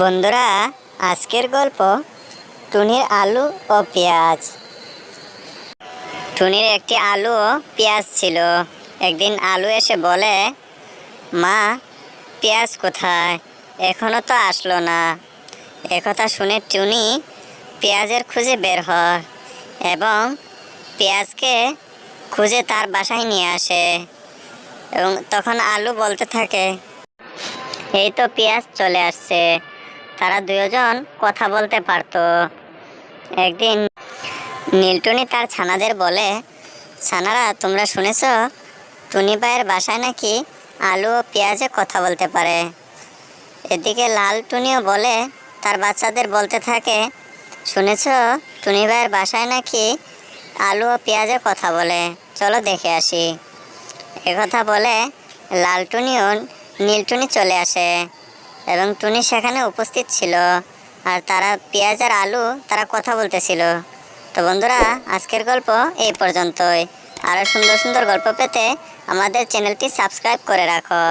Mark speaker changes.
Speaker 1: বন্ধুরা, আজকের গল্প টুনির আলু ও পেঁয়াজ। টুনির একটি আলু ও পেঁয়াজ ছিল। একদিন আলু এসে বলে, মা, পেঁয়াজ কোথায়? এখনও তো আসলো না। একথা শুনে টুনি পেঁয়াজের খুঁজে বের হয় এবং পেঁয়াজকে খুঁজে তার বাসায় নিয়ে আসে। এবং তখন আলু বলতে থাকে, এই তো পেঁয়াজ চলে আসছে। তারা দুজন কথা বলতে পারতো। একদিন নীলটুনি তার ছানাদের বলে, ছানারা, তোমরা শুনেছ টুনি ভাইয়ের বাসায় নাকি আলু ও পেঁয়াজে কথা বলতে পারে। এদিকে লাল টুনিও বলে, তার বাচ্চাদের বলতে থাকে, শুনেছ টুনি ভাইয়ের বাসায় নাকি আলু ও পেঁয়াজে কথা বলে। চলো দেখে আসি। একথা বলে লাল টুনি ও নীলটুনি চলে আসে। এবং টুনি সেখানে উপস্থিত ছিল। আর তারা পেঁয়াজ আর আলু তারা কথা বলতেছিল। তো বন্ধুরা, আজকের গল্প এই পর্যন্তই। আরও সুন্দর সুন্দর গল্প পেতে আমাদের চ্যানেলটি সাবস্ক্রাইব করে রাখো।